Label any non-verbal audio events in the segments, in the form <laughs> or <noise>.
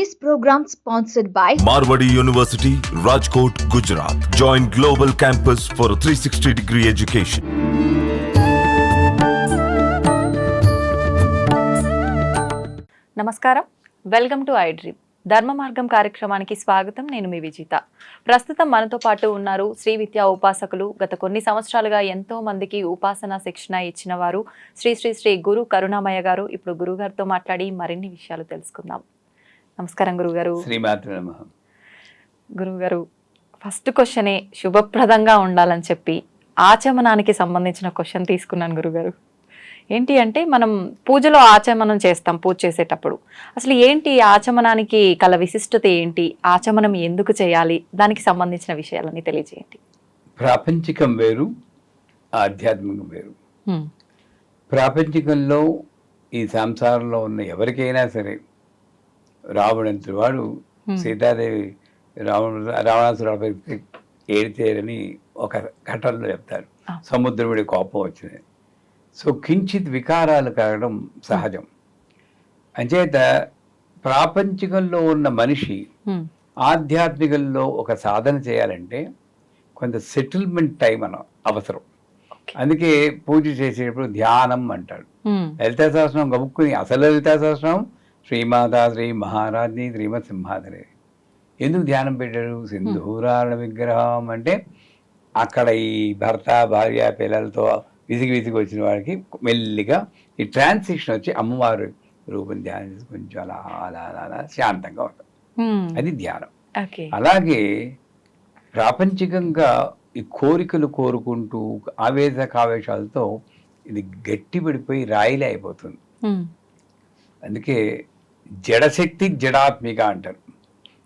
This program sponsored by Marwadi University, Rajkot, Gujarat. Join Global Campus for a 360 degree education. నమస్కారం. Welcome to I dream Dharma Margam కార్యక్రమానికి స్వాగతం. నేను మీ విజిత. ప్రస్తుతం మనతో పాటు ఉన్నారు శ్రీ విద్యా ఉపాసకులు. గత కొన్ని సంవత్సరాలుగా ఎంతో మందికి ఉపాసన శిక్షణ ఇచ్చిన వారు శ్రీ శ్రీ శ్రీ గురు కరుణామయ్య గారు. ఇప్పుడు గురుగారితో మాట్లాడి మరిన్ని విషయాలు తెలుసుకుందాం. నమస్కారం గురుగారు గురుగారు ఫస్ట్ క్వశ్చనే శుభప్రదంగా ఉండాలని చెప్పి ఆచమనానికి సంబంధించిన క్వశ్చన్ తీసుకున్నాను గురుగారు ఏంటి అంటే మనం పూజలో ఆచమనం చేస్తాం పూజ చేసేటప్పుడు. అసలు ఏంటి ఆచమనానికి కల విశిష్టత ఏంటి? ఆచమనం ఎందుకు చేయాలి? దానికి సంబంధించిన విషయాలని తెలియజేయండి. ప్రాపంచికం వేరు ఆధ్యాత్మికం వేరు. ప్రాపంచికంలో ఈ సంసారంలో ఉన్న ఎవరికైనా సరే రావణంతుడు వాడు. సీతాదేవి రావణ రావణాసురుడు ఏడితేరని ఒక ఘటనలో చెప్తారు. సముద్రుడి కోపం వచ్చింది సో కించిత్ వికారాలు కలగడం సహజం అంచేత ప్రాపంచికంలో ఉన్న మనిషి. ఆధ్యాత్మికంలో ఒక సాధన చేయాలంటే కొంత సెటిల్మెంట్ టైం అన అవసరం అందుకే పూజ చేసేటప్పుడు ధ్యానం అంటాడు. లలితా సహస్రం గబుక్కుని అసలు లలితా సహస్రం శ్రీమాత శ్రీ మహారాజ్ని శ్రీమత్ సింహాధరే ఎందుకు ధ్యానం పెట్టారు సింధూరాల విగ్రహం అంటే అక్కడ ఈ భర్త భార్య పిల్లలతో విసిగి విసిగి వచ్చిన వాడికి మెల్లిగా ఈ ట్రాన్సిషన్ వచ్చి అమ్మవారు రూపం ధ్యానం చేసి కొంచెం అలా అలా అలా అలా శాంతంగా ఉంటుంది. అది ధ్యానం. అలాగే ప్రాపంచికంగా ఈ కోరికలు కోరుకుంటూ ఆవేశ కావేశాలతో ఇది గట్టి పడిపోయి రాయిలే అయిపోతుంది. అందుకే జడశక్తి జడాత్మిక అంటారు.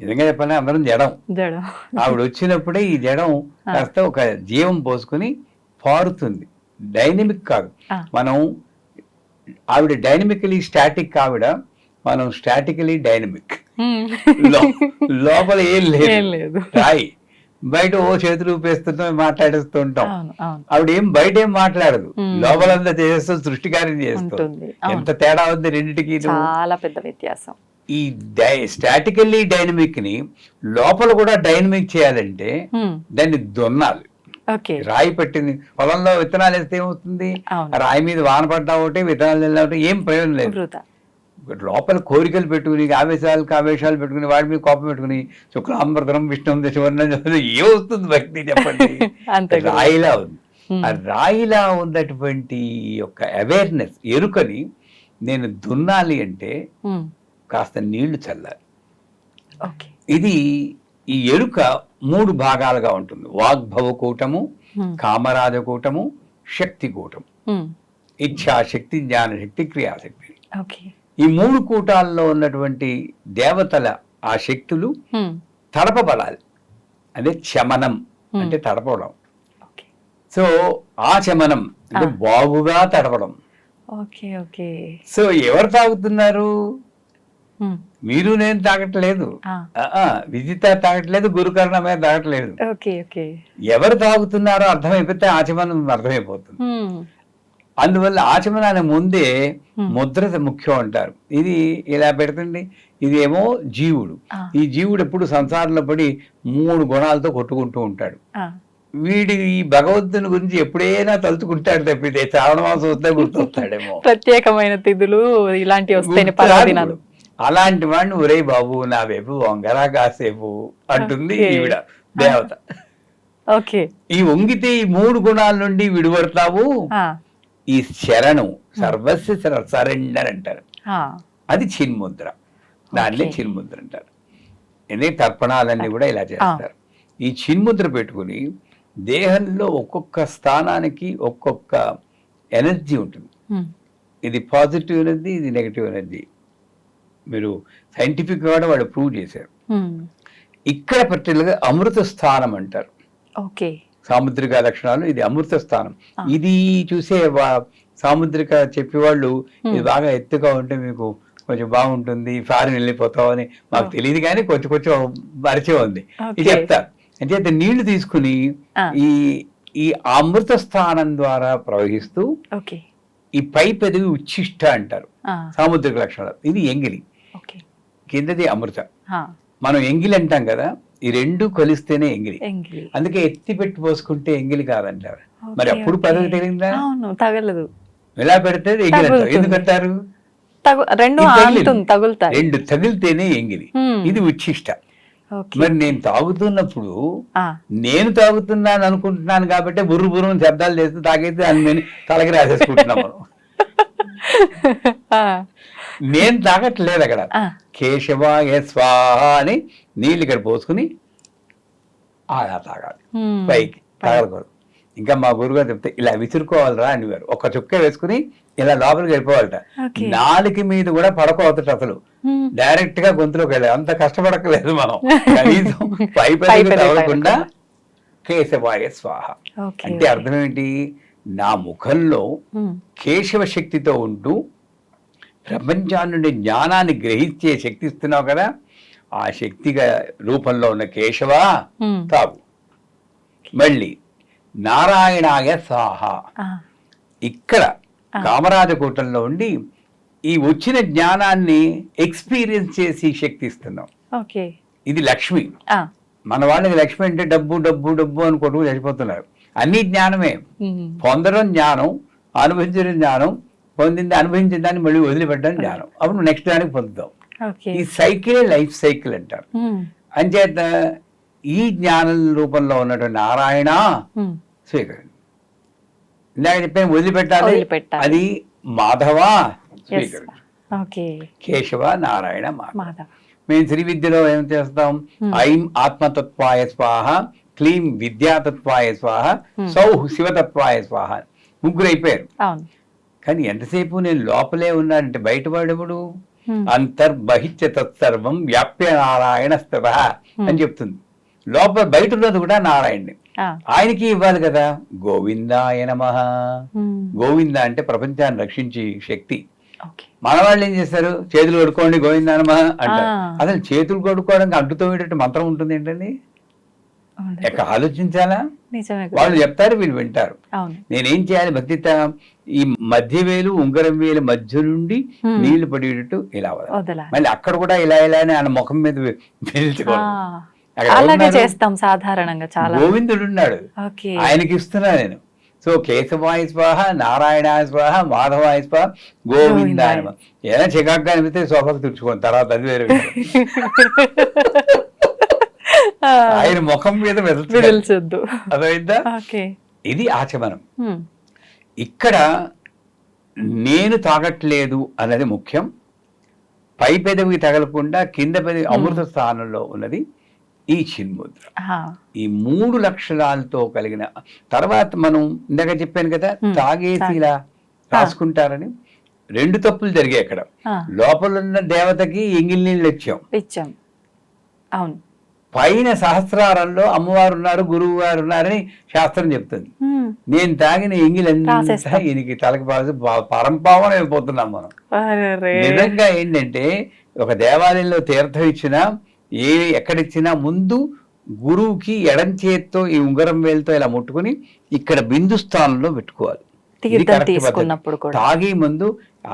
నిజంగా చెప్పాలంటే అందరం జడం. జడ. ఆవిడ వచ్చినప్పుడే ఈ జడం కాస్త ఒక జీవం పోసుకుని పారుతుంది. డైనమిక్ కాదు. మనం ఆవిడ డైనమికలీ స్టాటిక్ ఆవిడ మనం స్టాటికలీ డైనమిక్. లోపల ఏం లేదు. రాయి. బయట ఓ చేతులు ఊపేస్తుంటాం మాట్లాడేస్తూ ఉంటాం. అవును అవును. ఆవిడ ఏం బయట ఏం మాట్లాడదు. లోపలంతా చేస్తూ సృష్టికార్యం చేస్తుంది ఉంటుంది. అవును. ఎంత తేడా ఉంది రెండింటికి చాలా పెద్ద వ్యత్యాసం. ఈ డై స్టాటికల్లీ డైనమిక్ని లోపల కూడా డైనమిక్ చేయాలంటే. దాన్ని దున్నాలి. ఓకే. రాయి పెట్టింది. పొలంలో విత్తనాలు వేస్తే ఏమవుతుంది? రాయి మీద వాన పడ్డా ఒకటి విత్తనాలు వెళ్ళినా ఒకటి ఏం ప్రయోజనం లేదు. లోపల కోరికలు పెట్టుకుని ఆవేశాలకు ఆవేశాలు పెట్టుకుని వాడి మీద కోపం పెట్టుకుని శుక్లాంబరధరం విష్ణుం దశవర్ణం ఏమవుతుంది భక్తి చెప్పండి. <laughs> రాయిలా ఉంది. ఆ రాయిలా ఉన్నటువంటి యొక్క అవేర్నెస్ ఎరుకని నేను దున్నాలి అంటే. కాస్త నీళ్ళు చల్లాలి ఇది ఈ ఎరుక మూడు భాగాలుగా ఉంటుంది వాగ్భవ కూటము హ్మ్. కామరాజకూటము శక్తి కూటము. ఇచ్ఛాశక్తి జ్ఞానశక్తి క్రియాశక్తి ఈ మూడు కూటాల్లో ఉన్నటువంటి దేవతల ఆ శక్తులు. తడపబడాలి అదే శమనం Hmm. అంటే తడపడం. సో ఆ శమనం అంటే. బాగుగా తడపడం. Okay okay. సో ఎవరు తాగుతున్నారు. మీరు నేను తాగట్లేదు. విజిత తాగట్లేదు గురుకర్ణమే తాగట్లేదు. ఎవరు తాగుతున్నారో అర్థమైపోతే ఆచమనం అర్థమైపోతుంది. అందువల్ల ఆచమనాన్ని ముందే. ముద్ర ముఖ్యం అంటారు. ఇది ఇలా పెడుతుంది ఇది ఏమో జీవుడు ఈ జీవుడు ఎప్పుడు సంసారంలో పడి మూడు గుణాలతో కొట్టుకుంటూ ఉంటాడు. వీడి ఈ భగవంతుని గురించి ఎప్పుడైనా తలుచుకుంటాడు తప్పితే శ్రావణ మాసం వస్తే గుర్తొస్తాడేమో. ప్రత్యేకమైన తిథులు రాదు. పర్వదినాలు అలాంటి వాడిని ఒరే బాబు నా వైపు వంగరా కాసేపు అంటుంది. ఈవిడ దేవత. ఓకే. ఈ వంగితే ఈ మూడు గుణాల నుండి విడిపడతావు. ఈ శరణం సర్వస్వ సరెండర్ అంటారు. అది చిన్ముద్ర. దాన్ని. చిన్ముద్ర అంటారు. ఎందుకంటే తర్పణాలన్నీ కూడా ఇలా చేస్తారు. ఈ చిన్ముద్ర పెట్టుకుని దేహంలో ఒక్కొక్క స్థానానికి ఒక్కొక్క ఎనర్జీ ఉంటుంది. ఇది పాజిటివ్ ఎనర్జీ ఇది నెగిటివ్ ఎనర్జీ. మీరు సైంటిఫిక్ కూడా వాళ్ళు ప్రూవ్ చేశారు. ఇక్కడ పర్టికులర్గా అమృత స్థానం అంటారు. ఓకే. సాముద్రిక లక్షణాలు ఇది అమృత స్థానం. ఇది చూసే సాముద్రిక చెప్పేవాళ్ళు ఇది బాగా ఎత్తుగా ఉంటే మీకు కొంచెం బాగుంటుంది ఫారిన్ వెళ్ళిపోతాం అని మాకు. తెలియదు కానీ కొంచెం కొంచెం పరిచయం ఉంది. ఇది. చెప్తారు అంటే నీళ్ళు తీసుకుని. ఈ ఈ అమృత స్థానం ద్వారా ప్రవహిస్తూ ఈ పై పెదవి ఉచ్ఛిష్ట అంటారు. సాముద్రిక లక్షణాలు. ఇది ఎంగిలి. కిందది అమృత. మనం ఎంగిలి అంటాం కదా ఈ రెండు కొలిస్తేనే ఎంగిలి. అందుకే ఎత్తి పెట్టి పోసుకుంటే ఎంగిలి కాదంటారు. మరి అప్పుడు. పదవి అవును తగలదు. ఎలా పెడితే ఎంగిలి అంటారు. ఎందుకంటారు? తగు రెండు తగిలింది. రెండు తగిలితేనే ఎంగిలి. ఇది ఉచ్చిష్ట మరి నేను తాగుతున్నప్పుడు నేను తాగుతున్నాను అనుకుంటున్నాను కాబట్టి బుర్రు బుర్రు శబ్దాలు చేస్తూ తాగైతే అని నేను తలకి రాసేసుకుంటున్నాం మనం. <laughs> నేను తాగట్లేదు అక్కడ. ఆ, కేశవాయ స్వాహ అని నీళ్ళు ఇక్కడ పోసుకుని అలా తాగాలి. పైకి తాగకూడదు ఇంకా మా గురుగారు చెప్తే ఇలా విసురుకోవాలిరా అనేవారు ఒక చుక్క వేసుకుని ఇలా లోపలికి వెళ్ళిపోవాలట. నాలుక మీద కూడా పడకోవద్దట అసలు. డైరెక్ట్గా గొంతులోకి వెళ్ళాలి అంత కష్టపడకలేదు మనం <laughs> కనీసం పై పై తగలకుండా. కేశవాయ స్వాహ అంటే. అర్థం ఏంటి నా ముఖంలో. కేశవ శక్తితో ఉంటూ ప్రపంచాన్ని జ్ఞానాన్ని గ్రహించే శక్తి ఇస్తున్నావు కదా ఆ శక్తిగా రూపంలో ఉన్న కేశవ. తాగు. మళ్ళీ నారాయణాయ సాహ. ఇక్కడ. కామరాజకూటంలో ఉండి ఈ వచ్చిన జ్ఞానాన్ని ఎక్స్పీరియన్స్ చేసి శక్తి ఇస్తున్నాం ఇది లక్ష్మి. మన వాళ్ళకి లక్ష్మి అంటే డబ్బు డబ్బు డబ్బు అని కొట్టుకు చచ్చిపోతున్నారు. అన్ని జ్ఞానమే. పొందడం జ్ఞానం అనుభవించడం జ్ఞానం పొందింది అనుభవించిన దాన్ని మళ్ళీ వదిలిపెట్టడం జ్ఞానం. అప్పుడు నెక్స్ట్ దానికి పొందుతాం. ఈ సైకిలే లైఫ్ సైకిల్ అంటారు. అంచేత ఈ జ్ఞానం రూపంలో ఉన్నటువంటి నారాయణ. స్వీకరించు ఇందాక చెప్పాను వదిలిపెట్టాలి. అది మాధవ స్వీకరించు కేశవ నారాయణ మాధవ. మేము శ్రీ విద్యలో ఏం చేస్తాం. ఐం ఆత్మతత్వాయ స్వాహ క్లీం విద్యాతత్వాయ స్వాహ Hmm. సౌ శివతత్వాయ స్వాహ. ముగ్గురు అయిపోయారు. కానీ ఎంతసేపు నేను లోపలే ఉన్నానంటే హ్మ్. అంతర్బహిత్య తత్సర్వం వ్యాప్య నారాయణ స్థిత అని చెప్తుంది. లోపల బయట ఉన్నది కూడా నారాయణ్ణి ఆ, ఆయనకి ఇవ్వాలి కదా? గోవిందాయ నమ. గోవింద అంటే ప్రపంచాన్ని రక్షించి శక్తి. మన వాళ్ళు ఏం చేస్తారు చేతులు కడుక్కోండి గోవిందానమ అంటారు. అసలు చేతులు కడుక్కోవడానికి అడ్డుతో మంత్రం ఉంటుంది ఏంటండి? ఎక్కడ ఆలోచించాలా. వాళ్ళు చెప్తారు వీళ్ళు వింటారు. నేనేం చేయాలి? భక్తిత ఈ మధ్య వేలు ఉంగరం వేలు మధ్య నుండి. నీళ్ళు పడేటట్టు ఇలా మళ్ళీ అక్కడ కూడా ఇలా ఇలా అని ఆయన ముఖం మీద అలాగే? చేస్తాం సాధారణంగా చాలా. గోవిందుడు ఉన్నాడు. ఆయనకి ఇస్తున్నా నేను. సో కేశవాయ స్వాహ నారాయణాయ స్వాహ మాధవాయ స్వాహ గోవిందాయ నమః. ఏదైనా చికాగ్గా అనిపిస్తే సోఫాకు తుడుచుకోండి. తర్వాత అది వేరే <laughs> ఆయన ముఖం మీద వెళ్తుంది విడిల్చొద్దు అదైందా ఇది ఆచమనం. ఇక్కడ నేను తాగట్లేదు అన్నది ముఖ్యం. పై పెదవికి తగలకుండా కింద పెదవి అమృత స్థానంలో ఉన్నది ఈ చిన్ముద్ర. ఈ మూడు లక్షణాలతో కలిగిన తర్వాత మనం ఇందాక చెప్పాను కదా. తాగేసి తాగి. ఇలా రాసుకుంటారని రెండు తప్పులు జరిగాయి అక్కడ. లోపల ఉన్న దేవతకి ఎంగిల్ నీళ్ళు ఇచ్చాం. ఇచ్చాం. అవును. పైన సహస్రారంలో అమ్మవారు ఉన్నారు గురువు గారు ఉన్నారని శాస్త్రం చెప్తుంది. నేను తాగిన ఎంగిలంతా. ఈయనకి తలకి పాల్సి పరంపావన అయిపోతున్నాం మనం. నిజంగా ఏంటంటే ఒక దేవాలయంలో తీర్థం ఇచ్చినా ఏ ఎక్కడిచ్చినా ముందు గురువుకి ఎడం చేత్తో ఈ ఉంగరం వేలుతో ఇలా ముట్టుకుని ఇక్కడ బిందు స్థానంలో పెట్టుకోవాలి తాగే ముందు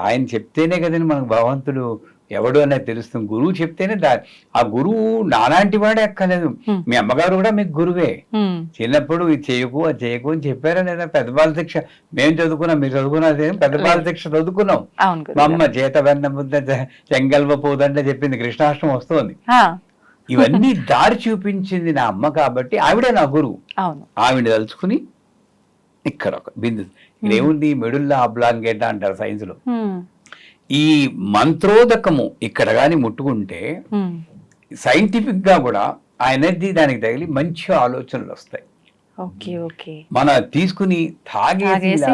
ఆయన చెప్తేనే కదండి మనకు భగవంతుడు ఎవడు అనేది తెలుస్తుంది. గురువు చెప్తేనే దా ఆ గురువు నాలాంటి వాడే అక్కర్లేదు. Hmm. మీ అమ్మగారు కూడా మీకు గురువే. చిన్నప్పుడు ఇది చేయకు అది చేయకు అని చెప్పారా లేదా? పెద్ద బాల శిక్ష మేము చదువుకున్నాం మీరు చదువుకున్నారు ఏం? పెద్ద బాల శిక్ష చదువుకున్నాం. మా అమ్మ చేత వెన్న ముద్ద చె- చెంగల్వ పోదంటే చెప్పింది కృష్ణాష్టమం వస్తుంది. ఇవన్నీ దారి చూపించింది నా అమ్మ కాబట్టి ఆవిడే నా గురువు. ఆవిడ తలుచుకుని ఇక్కడ ఒక బిందు. ఇక్కడ ఏముంది మెడుల్లా అబ్లాంగేట అంటారు సైన్స్లో. ఈ మంత్రోదకము ఇక్కడ కానీ ముట్టుకుంటే హ్మ్. సైంటిఫిక్గా కూడా ఆ ఎనర్జీ దానికి తగిలి మంచి ఆలోచనలు వస్తాయి. మన తీసుకుని తాగేసి తాగేసి ఇలా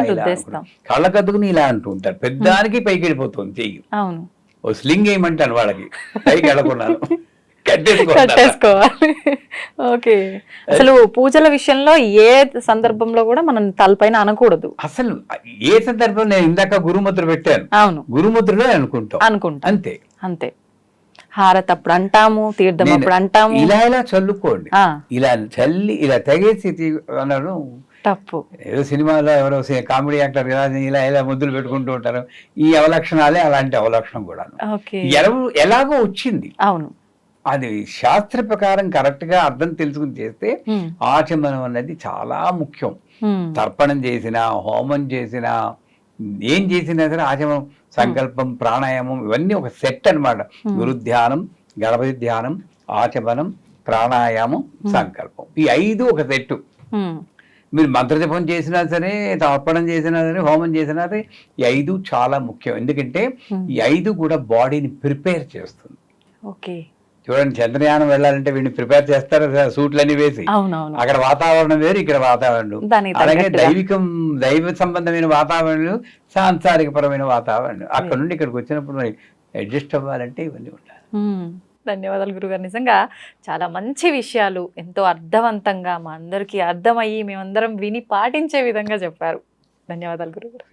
ఇలా అంటూ ఉంటారు. పెద్దానికి పైకి వెళ్ళిపోతుంది చెయ్యి. ఓ స్లింగ్ వేయమంటాను వాళ్ళకి. పైకి వెళ్ళకున్నాను. <laughs> కట్టేసుకోవాలి. ఓకే. అసలు పూజల విషయంలో ఏ సందర్భంలో కూడా మనం తలపైన అనకూడదు. అసలు ఏ సందర్భంలో నేను ఇందాక గురుముద్ర పెట్టాను? అవును. గురుముద్రలో అనుకుంటాం. అనుకుంటా. అంతే. అంతే. హారతి అప్పుడు అంటాము తీర్థం అప్పుడు అంటాము. ఇలా ఇలా చల్లుకోండి. ఇలా చల్లి ఇలా తెగేసి అన్నాడు తప్పు. ఏదో సినిమాలో ఎవరో కామెడీ యాక్టర్ ఇలా ఇలా ఇలా ముద్దులు పెట్టుకుంటూ ఉంటారు. ఈ అవలక్షణాలే అలాంటి అవలక్షణం కూడా ఎలాగో వచ్చింది. అవును. అది శాస్త్ర ప్రకారం కరెక్ట్గా అర్థం తెలుసుకుని చేస్తే ఆచమనం అనేది చాలా ముఖ్యం. తర్పణం చేసినా హోమం చేసినా ఏం చేసినా సరే ఆచమనం సంకల్పం ప్రాణాయామం ఇవన్నీ ఒక సెట్ అన్నమాట. గురుధ్యానం గణపతి ధ్యానం ఆచమనం ప్రాణాయామం సంకల్పం. ఈ ఐదు ఒక సెట్ ఉమ్, మీరు మంత్రజపం చేసినా సరే తర్పణం చేసినా సరే హోమం చేసినా సరే ఈ ఐదు చాలా ముఖ్యం. ఎందుకంటే. ఈ ఐదు కూడా బాడీని ప్రిపేర్ చేస్తుంది. ఓకే. చూడండి చంద్రయానం వెళ్ళాలంటే వీడిని ప్రిపేర్ చేస్తారు సూట్లన్నీ వేసి. అక్కడ వాతావరణం వేరు ఇక్కడ వాతావరణం. అలాగే. దైవికం దైవ సంబంధమైన వాతావరణం సాంసారిక పరమైన వాతావరణం. అక్కడ నుండి ఇక్కడికి వచ్చినప్పుడు అడ్జస్ట్ అవ్వాలంటే ఇవన్నీ ఉండాలి. మ్మ్. ధన్యవాదాలు గురుగారు. నిజంగా చాలా మంచి విషయాలు ఎంతో అర్థవంతంగా మా అందరికీ అర్థమయ్యి మేమందరం విని పాటించే విధంగా చెప్పారు. ధన్యవాదాలు గురుగారు.